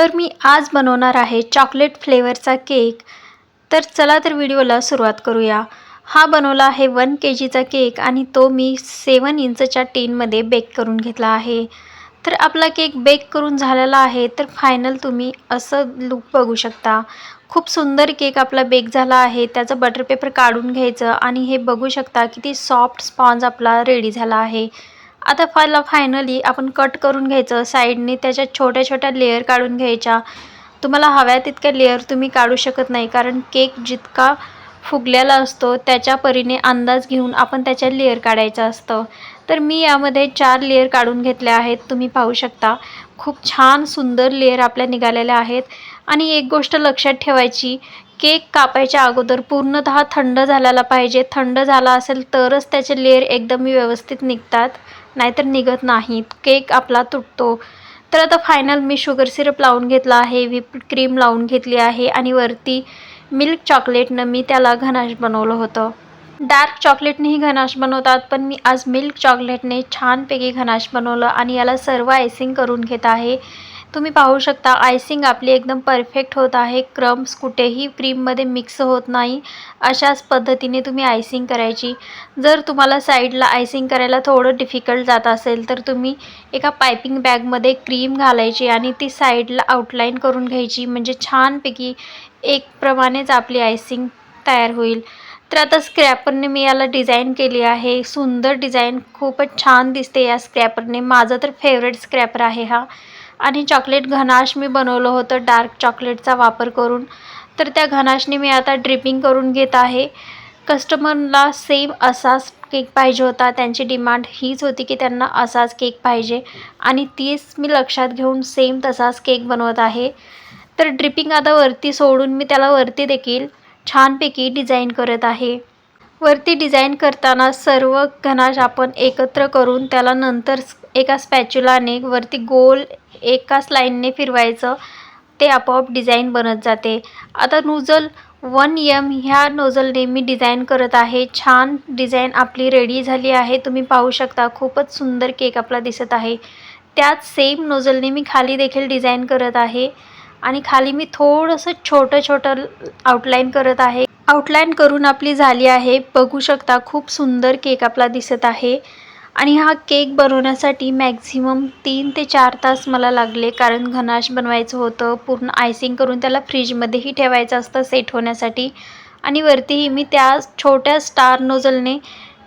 तर मी आज बनवणार आहे चॉकलेट फ्लेवरचा केक तर चला तर व्हिडिओला सुरुवात करूया. हा बनवला आहे वन के जीचा केक आणि तो मी सेवन इंचच्या टीनमध्ये बेक करून घेतला आहे. तर आपला केक बेक करून झालेला आहे तर फायनल तुम्ही असं लुक बघू शकता. खूप सुंदर केक आपला बेक झाला आहे त्याचं बटर पेपर काढून घ्यायचं आणि हे बघू शकता किती सॉफ्ट स्पॉन्ज आपला रेडी झाला आहे. आता फायला फायनली आपण कट करून घ्यायचं. साईडने त्याच्या छोट्या छोट्या लेअर काढून घ्यायच्या. तुम्हाला हव्या तितक्या लेअर तुम्ही काढू शकत नाही. कारण केक जितका फुगलेला असतो त्याच्या परीने अंदाज घेऊन आपण त्याच्या लेअर काढायचं असतं. तर मी यामध्ये चार लेअर काढून घेतले आहेत. तुम्ही पाहू शकता. खूप छान सुंदर लेअर आपल्या निघालेल्या आहेत. आणि एक गोष्ट लक्षात ठेवायची केक कापायच्या अगोदर पूर्णतः थंड झालेला पाहिजे. थंड झाला असेल तरच त्याचे लेअर एकदम व्यवस्थित निघतात. नाहीतर निघत नाहीत. केक आपला तुटतो. तर आता फायनल मी शुगर सिरप लावून घेतला आहे व्हिप क्रीम लावून घेतली आहे आणि वरती मिल्क चॉकलेटनं मी त्याला घनाश बनवलं होतं. डार्क चॉकलेटनेही घनाश बनवतात पण मी आज मिल्क चॉकलेटने छानपैकी घनाश बनवलं आणि याला सर्व आयसिंग करून घेत आहे. तुम्ही पाहू शकता आयसिंग आपली एकदम परफेक्ट होत आहे. क्रम्स कुठेही क्रीममध्ये मिक्स होत नाही. अशाच पद्धतीने तुम्ही आयसिंग करायची. जर तुम्हाला साईडला आयसिंग करायला थोडं डिफिकल्ट जात असेल तर तुम्ही एका पायपिंग बॅगमध्ये क्रीम घालायची आणि ती साईडला आउटलाईन करून घ्यायची. म्हणजे छानपैकी एकप्रमाणेच आपली आयसिंग तयार होईल. तर आता स्क्रॅपरने मी याला डिझाईन केली आहे. सुंदर डिझाईन खूपच छान दिसते या स्क्रॅपरने माझा तर फेवरेट स्क्रॅपर आहे हा. आणि चॉकलेट घनाश मी बनवलं होतं डार्क चॉकलेटचा वापर करून. तर त्या घनाशने मी आता ड्रिपिंग करून घेत आहे. कस्टमरला सेम असाच केक पाहिजे होता. त्यांची डिमांड हीच होती की त्यांना असाच केक पाहिजे. आणि तीच मी लक्षात घेऊन सेम तसाच केक बनवत आहे. तर ड्रिपिंग आता वरती सोडून मी त्याला वरती देखील छानपैकी डिझाईन करत आहे. वरती डिझाईन करताना सर्व घनाश आपण एकत्र करून त्याला नंतर एका स्पॅच्युलाने वरती गोल एकाच लाईनने फिरवायचं ते आपोआप डिझाईन बनत जाते. आता नूजल वन यम ह्या नोझलने मी डिझाईन करत आहे. छान डिझाईन आपली रेडी झाली आहे. तुम्ही पाहू शकता खूपच सुंदर केक आपला दिसत आहे. त्याच सेम नोझलने मी खाली देखील डिझाईन करत आहे. आणि खाली मी थोडंसं छोटं छोटं आउटलाईन करत आहे. आउटलाईन करून आपली झाली आहे. बघू शकता खूप सुंदर केक आपला दिसत आहे. आणि हा केक बनवण्यासाठी मॅक्झिमम तीन ते चार तास मला लागले. कारण घनाश बनवायचं होतं पूर्ण आयसिंग करून त्याला फ्रीजमध्येही ठेवायचं असतं सेट होण्यासाठी. आणि वरतीही मी त्या छोट्या स्टार नोझलने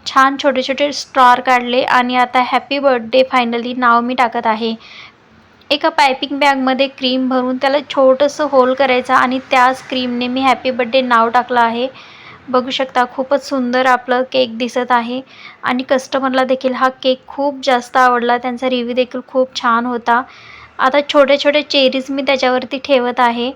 छान छोटे छोटे स्टार काढले आणि आता हॅपी बर्थडे फायनली नाव मी टाकत आहे. एका पायपिंग बॅगमध्ये क्रीम भरून त्याला छोटंसं होल करायचं आणि त्याच क्रीमने मी हॅपी बड्डे नाव टाकलं आहे. बघू शकता खूपच सुंदर आपलं केक दिसत आहे. आणि कस्टमरला देखील हा केक खूप जास्त आवडला. त्यांचा रिव्ह्यू देखील खूप छान होता. आता छोटे छोटे चेरीज मी त्याच्यावरती ठेवत आहे.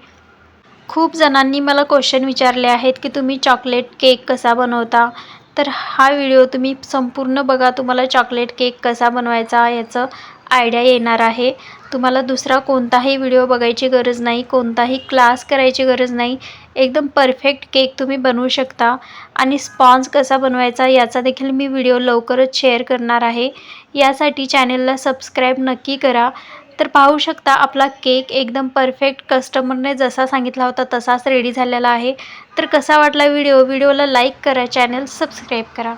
खूप जणांनी मला क्वेश्चन विचारले आहेत की तुम्ही चॉकलेट केक कसा बनवता? तर हा व्हिडिओ तुम्ही संपूर्ण बघा. तुम्हाला चॉकलेट केक कसा बनवायचा याचं. आयडिया येणार आहे. तुम्हाला दुसरा कोणताही व्हिडिओ बघायची गरज नाही कोणताही क्लास करायची गरज नाही. एकदम परफेक्ट केक तुम्ही बनवू शकता. आणि स्पॉन्ज कसा बनवायचा याचा देखील मी व्हिडिओ लवकरच शेअर करणार आहे. यासाठी चॅनलला सबस्क्राईब नक्की करा. तर पाहू शकता आपला केक एकदम परफेक्ट कस्टमरने जसा सांगितला होता तसाच रेडी झालेला आहे. तर कसा वाटला व्हिडिओ व्हिडिओला लाईक करा चॅनल सबस्क्राईब करा.